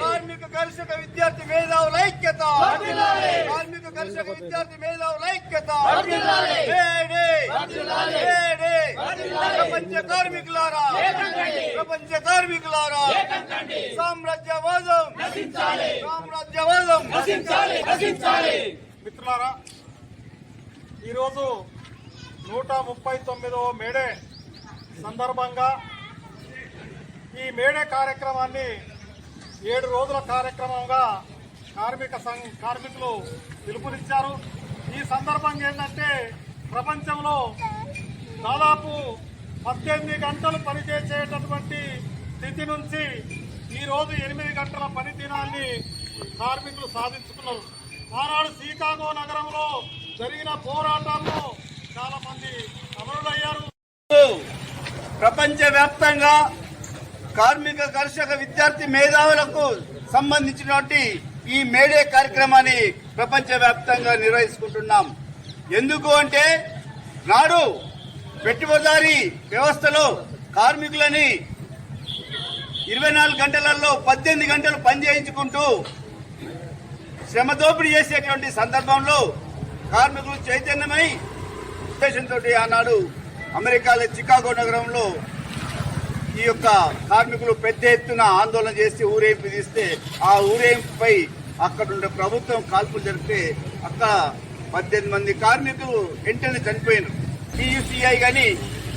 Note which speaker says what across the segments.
Speaker 1: కార్మిక కర్షక విద్యార్థి మేధావుల ఐక్యత కార్మిక కర్షక విద్యార్థి మేధావుల ఐక్యత ప్రపంచ కార్మికులారా. ప్రపంచ కార్మికులారా. సామ్రాజ్యవాదం. సామ్రాజ్యవాదం.
Speaker 2: మిత్రులారా ఈరోజు నూట ముప్పై తొమ్మిదవ మేడే సందర్భంగా మేడే కార్యక్రమాన్ని ఏడు రోజుల కార్యక్రమంగా కార్మిక సంఘ కార్మికులు పిలుపునిచ్చారు. ఈ సందర్భంగా ఏంటంటే ప్రపంచంలో దాదాపు పద్దెనిమిది గంటలు పనిచేసేటటువంటి స్థితి నుంచి ఈరోజు ఎనిమిది గంటల పని దినాన్ని కార్మికులు సాధించుకున్నారు. ఆనాడు షికాగో నగరంలో జరిగిన పోరాటాల్లో చాలా మంది అమరులయ్యారు
Speaker 1: కార్మిక కర్షక విద్యార్థి మేధావులకు సంబంధించినటువంటి ఈ మేడే కార్యక్రమాన్ని ప్రపంచ వ్యాప్తంగా నిర్వహించుకుంటున్నాం. ఎందుకు అంటే నాడు పెట్టుబడిదారీ వ్యవస్థలో కార్మికులని ఇరవై నాలుగు గంటలలో పద్దెనిమిది గంటలు పనిచేయించుకుంటూ శ్రమ దోపిడీ చేసేటువంటి సందర్భంలో కార్మికులు చైతన్యమై ఉద్దేశంతో ఆనాడు అమెరికాలో చికాగో నగరంలో ఈ యొక్క కార్మికులు పెద్ద ఎత్తున ఆందోళన చేసి ఊరేంపు తీస్తే ఆ ఊరేంపుపై అక్కడుండే ప్రభుత్వం కాల్పులు జరిపితే అక్కడ పద్దెనిమిది మంది కార్మికులు వెంటనే చనిపోయారు టీయూసీఐ గాని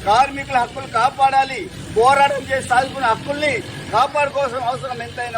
Speaker 1: కార్మికుల హక్కులు కాపాడాలి పోరాటం చేసి సాధించుకున్న హక్కుల్ని కాపాడుకోవాల్సిన అవసరం ఎంతైనా